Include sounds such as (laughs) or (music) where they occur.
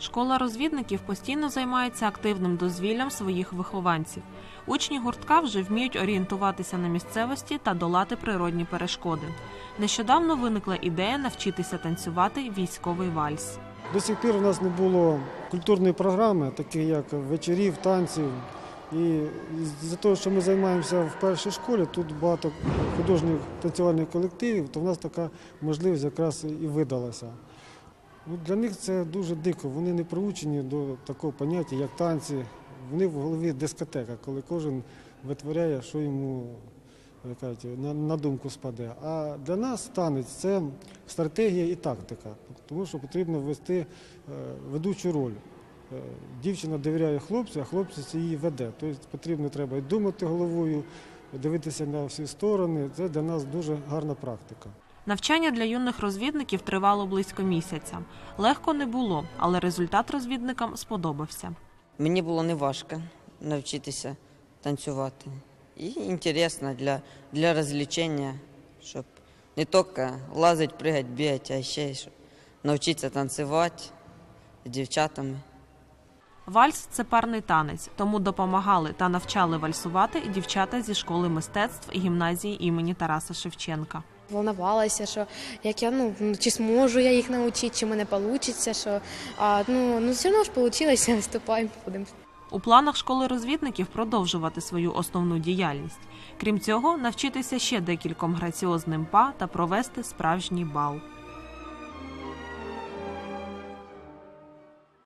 Школа розвідників постійно займається активним дозвіллям своїх вихованців. Учні гуртка вже вміють орієнтуватися на місцевості та долати природні перешкоди. Нещодавно виникла ідея навчитися танцювати військовий вальс. До сих пір у нас не було культурної програми, таких як вечорів, танців. І з-за того, що ми займаємося в першій школі, тут багато художніх танцювальних колективів, то в нас така можливість якраз і видалася. Ну, для них це дуже дико. Вони не приучені до такого поняття, як танці. Вони в голові дискотека, коли кожен витворяє, що йому на, думку спаде. А для нас танець це стратегія і тактика, тому що потрібно ввести е, ведучу роль. Е, Дівчина довіряє хлопцю, а хлопець її веде. Тобто потрібно треба і думати головою, дивитися на всі сторони. Це для нас дуже гарна практика. Навчання для юних розвідників тривало близько місяця. Легко не було, але результат розвідникам сподобався. Мені було неважко навчитися танцювати. І інтересно для, для розвлечення, щоб не тільки лазити, пригати, бігати, а ще й щоб навчитися танцювати з дівчатами. Вальс це парний танець, тому допомагали та навчали вальсувати дівчата зі школи мистецтв гімназії імені Тараса Шевченка. Волновалася, що як я ну чи зможу я їх навчити, чи мене вийде, що а, ну, ну все одно ж (laughs) вийшло, вступаємо, будемо. У планах школи розвідників продовжувати свою основну діяльність. Крім цього, навчитися ще декільком граціозним па та провести справжній бал.